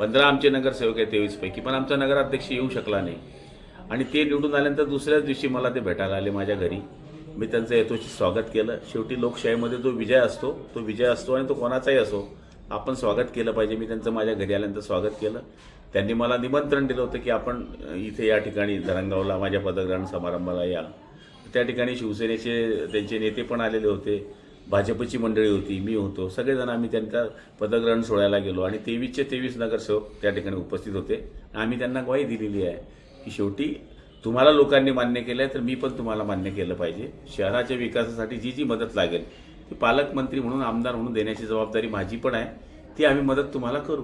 पंधरा आमचे नगरसेवक आहे तेवीसपैकी पण आमचा नगराध्यक्ष येऊ शकला नाही. आणि ते निवडून आल्यानंतर दुसऱ्याच दिवशी मला ते भेटायला आले माझ्या घरी. मी त्यांचं यथोचित स्वागत केलं. शेवटी लोकशाहीमध्ये जो विजय असतो तो विजय असतो आणि तो कोणाचाही असो आपण स्वागत केलं पाहिजे. मी त्यांचं माझ्या घरी आल्यानंतर स्वागत केलं. त्यांनी मला निमंत्रण दिलं होतं की आपण इथे या ठिकाणी धरणगावला माझ्या पदग्रहण समारंभाला या. त्या ठिकाणी शिवसेनेचे त्यांचे नेते पण आलेले होते. भाजपची मंडळी होती मी होतो. सगळेजण आम्ही त्यांच्या पदग्रहण सोहळ्याला गेलो आणि तेवीसचे तेवीस नगरसेवक त्या ठिकाणी उपस्थित होते. आम्ही त्यांना ग्वाही दिलेली आहे की शेवटी तुम्हाला लोकांनी मान्य केलं आहे तर मी पण तुम्हाला मान्य केलं पाहिजे. शहराच्या विकासासाठी जी जी मदत लागेल ती पालकमंत्री म्हणून आमदार म्हणून देण्याची जबाबदारी माझी पण आहे. ती आम्ही मदत तुम्हाला करू.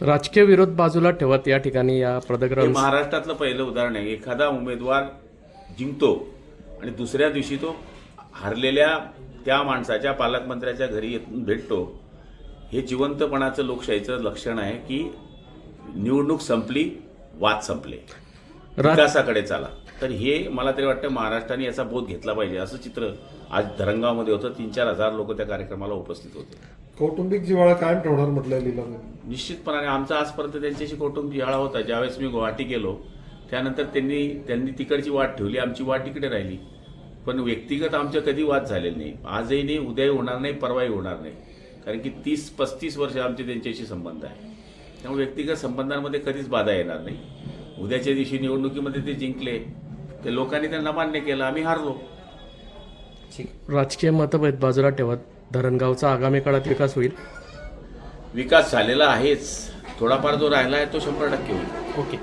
राजकीय विरोध बाजूला ठेवत या ठिकाणी या पदग्रहण महाराष्ट्रातलं पहिलं उदाहरण आहे. एखादा उमेदवार जिंकतो आणि दुसऱ्या दिवशी तो हरलेल्या त्या माणसाच्या पालकमंत्र्याच्या घरी येऊन भेटतो. हे जिवंतपणाचं लोकशाहीचं लक्षण आहे की निवडणूक संपली वाद संपले. विकासाकडे चाला. तर हे मला तरी वाटतं महाराष्ट्राने याचा बोध घेतला पाहिजे. असं चित्र आज धरणगावमध्ये होतं. तीन चार हजार लोक त्या कार्यक्रमाला उपस्थित होते. कौटुंबिक जिव्हाळा कायम ठेवणार म्हटलंय लीलाने निश्चितपणाने आमचा आजपर्यंत त्यांच्याशी कौटुंबिक जिव्हाळा होता. ज्यावेळेस मी गुवाहाटी गेलो त्यानंतर त्यांनी त्यांनी तिकडची वाट ठेवली. आमची वाट तिकडे राहिली. पण व्यक्तिगत आमच्या कधी वाद झालेले नाही. आजही नाही उद्याही होणार नाही परवाही होणार नाही. कारण की तीस पस्तीस वर्ष आमचे त्यांच्याशी संबंध आहे. त्यामुळे व्यक्तिगत संबंधांमध्ये कधीच बाधा येणार नाही. उद्याच्या दिवशी निवडणुकीमध्ये ते जिंकले ते लोकांनी त्यांना मान्य केलं आम्ही हारलो. राजकीय मतभेद बाजूला ठेवत धरणगावचा आगामी काळात विकास होईल. विकास झालेला आहेच. थोडाफार जो राहिला आहे तो शंभर टक्के होईल. ओके.